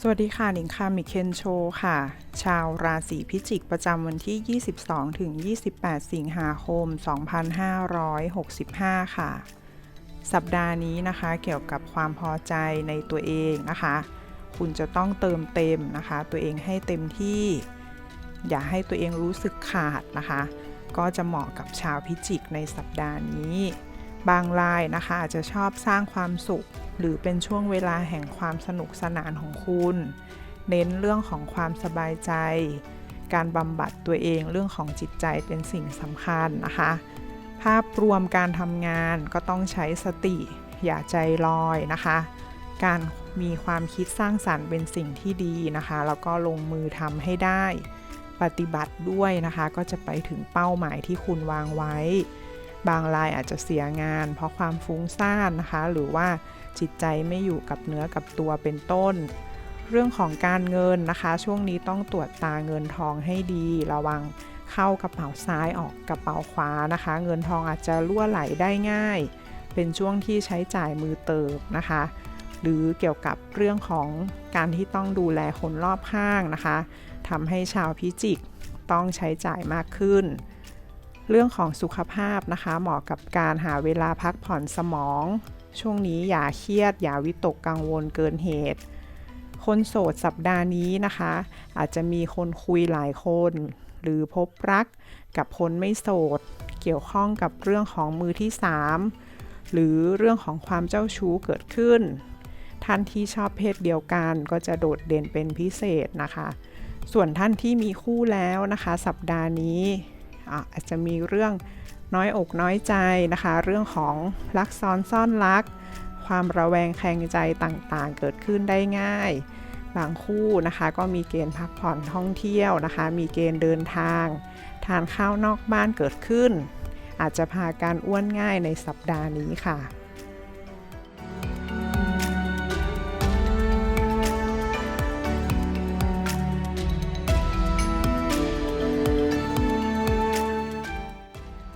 สวัสดีค่ะหนิงคามิเคนโชค่ะ ชาวราศีพิจิกประจำวันที่ 22 ถึง 28 สิงหาคม 2565 ค่ะ สัปดาห์นี้นะคะเกี่ยวกับความพอใจในตัวเองนะคะ คุณจะต้องเติมเต็มนะคะ ตัวเองให้เต็มที่ อย่าให้ตัวเองรู้สึกขาดนะคะ ก็จะเหมาะกับชาวพิจิกในสัปดาห์นี้ บางรายนะคะอาจจะชอบสร้างความสุข หรือเป็นช่วงเวลาแห่งความสนุกสนานของคุณ เน้นเรื่องของความสบายใจ การบำบัดตัวเองเรื่องของจิตใจเป็นสิ่งสำคัญนะคะ ภาพรวมการทำงานก็ต้องใช้สติ อย่าใจลอยนะคะ การมีความคิดสร้างสรรค์เป็นสิ่งที่ดีนะคะ แล้วก็ลงมือทำให้ได้ ปฏิบัติด้วยนะคะ ก็จะไปถึงเป้าหมายที่คุณวางไว้ บางรายอาจจะเสียงาน เพราะความฟุ้งซ่านนะคะ หรือว่าจิตใจไม่อยู่กับเนื้อกับตัวเป็นต้น เรื่องของการเงินนะคะ ช่วงนี้ต้องตรวจตาเงินทองให้ดี ระวังเข้ากระเป๋าซ้ายออกกระเป๋าขวานะคะ เงินทองอาจจะรั่วไหลได้ง่าย เป็นช่วงที่ใช้จ่ายมือเติบนะคะ หรือเกี่ยวกับเรื่องของการที่ต้องดูแลคนรอบข้างนะคะทำให้ชาวพิจิกต้องใช้จ่ายมากขึ้น เรื่องของสุขภาพนะคะ เหมาะกับการหาเวลาพักผ่อนสมอง ช่วงนี้อย่าเครียด อย่าวิตกกังวลเกินเหตุ คนโสดสัปดาห์นี้นะคะ อาจจะมีคนคุยหลายคน หรือพบรักกับคนไม่โสด เกี่ยวข้องกับเรื่องของมือที่ 3 หรือเรื่องของความเจ้าชู้เกิดขึ้น ท่านที่ชอบเพศเดียวกันก็จะโดดเด่นเป็นพิเศษนะคะ ส่วนท่านที่มีคู่แล้วนะคะ สัปดาห์นี้ อาจจะมีเรื่องน้อยอกน้อยใจนะคะ เรื่องของรักซ้อนซ่อนรัก ความระแวงแคลงใจต่างๆ เกิดขึ้นได้ง่าย บางคู่นะคะก็มีเกณฑ์พักผ่อนท่องเที่ยวนะคะ มีเกณฑ์เดินทาง ทานข้าวนอกบ้านเกิดขึ้น อาจจะพาการอ้วนง่ายในสัปดาห์นี้ค่ะ